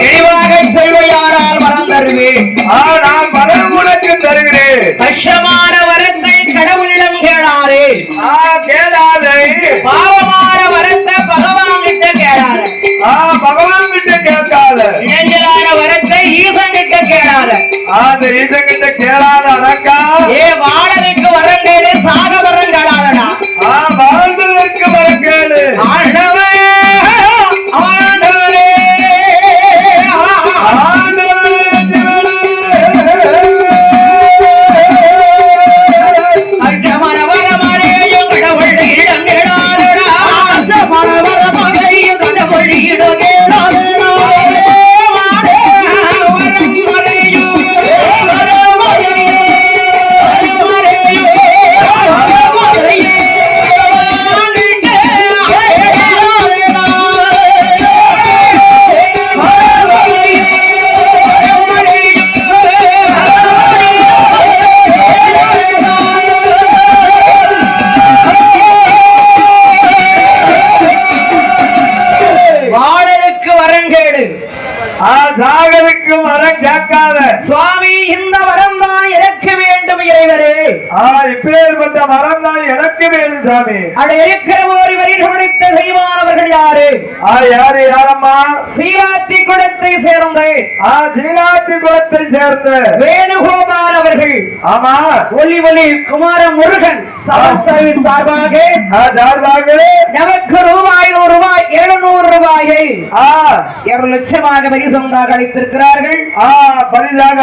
இழிவாக செய்வையாரால் வரம் ஆ, நான் பலன் உனக்கு தருகிறேன். கஷ்டமான வரத்தை கடவுளிடம் கேளாரே ஆ கேளாதை. பாவமான வரத்தை பகவான் கிட்ட கேளாத. ஆ பகவான் கிட்ட கேட்காத இளைஞரான வரத்தை ஈசன் கிட்ட கேளாத. ஆ, அந்த ஈசன் கிட்ட கேளாத அடக்கா ஏ வாடகைக்கு வரம் வரங்கேடு ஆ சாகருக்கு வரம் கேட்காத. சுவாமி இந்த வரம் தான் எனக்கு வேண்டும் இறைவரே. ஆ இப்பேற்பட்ட வரம் தான் எனக்கு வேணும் சாமி. அட இருக்கிற ஓரி வரிகள் முடித்த செய்வானவர்கள் யாரு? ஆ யாரு யாரம்மா? சீராத்தி குடத்தை சேர்ந்த ஆ சீலாத்தி குலத்தை சேர்ந்த. வேணுகோபால் அவர்கள். ஆமா. ஒலி ஒலி குமார முருகன் சார்பாக சார்பாக. நமக்கு ரூபாய் நூறு ரூபாய் எழுநூறு ரூபாயை ஆ இருநூறு லட்சமாக பரிசந்தாக அளித்திருக்கிறார்கள். ஆ பரிதாக